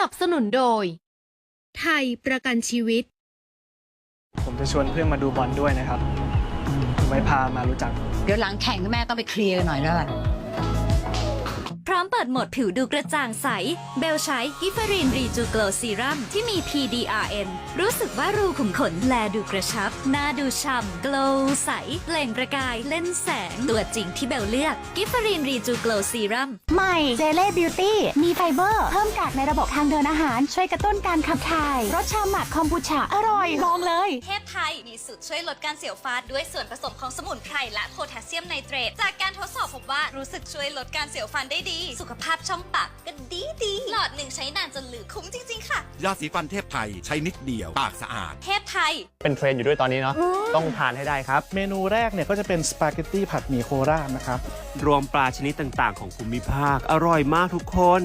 นับสนุนโดย ไทยประกันชีวิต ผมจะชวนเพื่อนมาดูบอลด้วยนะครับ ไว้พามารู้จัก เดี๋ยวหลังแข่งแม่ต้องไปเคลียร์กันหน่อยแล้วล่ะ พร้อมเปิดโหมดผิวดูกระจ่างใส เบลใช้กิฟเฟอรีนรีจูโกลซีรัมที่มี PDRN รู้สึกว่ารูขุมขนแลดูกระชับ หน้าดูฉ่ำโกลใสเปล่งประกายเล่นแสง ตัวจริงที่เบลเลือกกิฟเฟอรีนรีจูโกลซีรัมใหม่เจเล่บิวตี้มีไฟเบอร์ เพิ่มกากในระบบทางเดินอาหาร ช่วยกระตุ้นการขับถ่ายรสชาหมักคอมบูชาอร่อยลองเลย เทพไทยมีสูตรช่วยลดการเสียวฟันด้วยส่วนผสมของสมุนไพรและโพแทสเซียมไนเตรตจากการทดสอบพบว่ารู้สึกช่วยลดการเสียวฟันได้ดีสุขภาพช่องปากก็ดีดีหลอดหนึ่งใช้นานจนเหลือคุ้มจริง ๆ ค่ะ ยาสีฟันเทพไทยใช้นิดเดียว ปากสะอาด เทพไทย เป็นเทรนด์อยู่ด้วยตอนนี้เนาะต้องทานให้ได้ครับ เมนูแรกเนี่ยก็จะเป็นสปาเกตตี้ผัดหมี่โคราชนะครับ รวมปลาชนิดต่างๆ ของภูมิภาค อร่อยมากทุกคน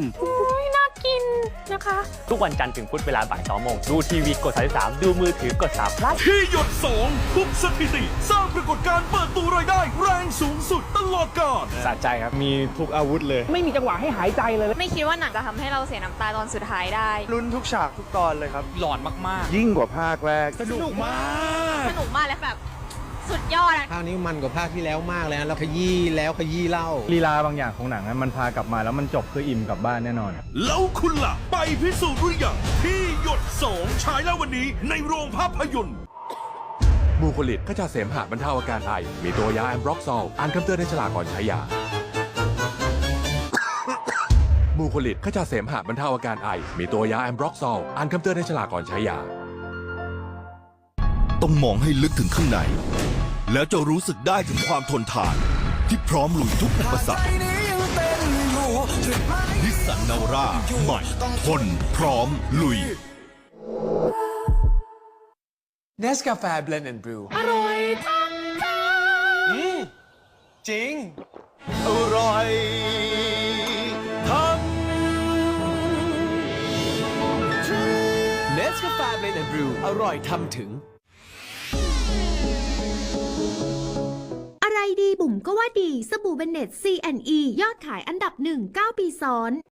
ทุกวันจันทร์ถึงพุธเวลาบ่าย2โมงดูทีวีกด 33 ดูมือถือกด3พลัสที่หยด2ทุบสถิติ สร้างปรากฏการณ์เปิดตัวรายได้แรงสูงสุดตลอดกาลสะใจครับ มีทุกอาวุธเลย ไม่มีจังหวะให้หายใจเลย ไม่คิดว่าหนังจะทำให้เราเสียน้ำตาตอนสุดท้ายได้ลุ้นทุกฉากทุกตอนเลยครับ หลอนมากยิ่งกว่าภาคแรกสนุกมาก สนุกมากและแบบสุด ยอดอะภาคนี้มันกว่าภาคที่แล้วมากเลยนะแล้วขยี้แล้วขยี้เล่า ลีลาบางอย่างของหนังนั้นมันพากลับมาแล้วมันจบคืออิ่มกลับบ้านแน่นอน แล้วคุณล่ะ ไปพิสูจน์หรือยังที่หยด2ฉายแล้ววันนี้ในโรงภาพยนตร์มูโคลิดขจัดเสมหะบรรเทาอาการไอ มีตัวยาแอมบร็อกซอลอ่านคำเตือนในฉลากก่อนใช้ยา มูโคลิดขจัดเสมหะบรรเทาอาการไอ มีตัวยาแอมบร็อกซอลอ่านคำเตือนในฉลากก่อนใช้ยา ต้องมองให้ลึกถึงข้างใน แล้วจะรู้สึกได้ถึงความทนทาน ที่พร้อมลุยทุกอุปสรรคนิสสันนาวร่าใหม่ทนพร้อมลุย เนสกาแฟเบลนด์แอนด์บรูอร่อยทั้งใจจริง อร่อยทั้งเนสกาแฟเบลนด์แอนด์บรูอร่อยทำถึง ดีบุ๋มก็ว่าดี สบู่เบนเน็ต C&E ยอดขายอันดับหนึ่ง9ปีซ้อน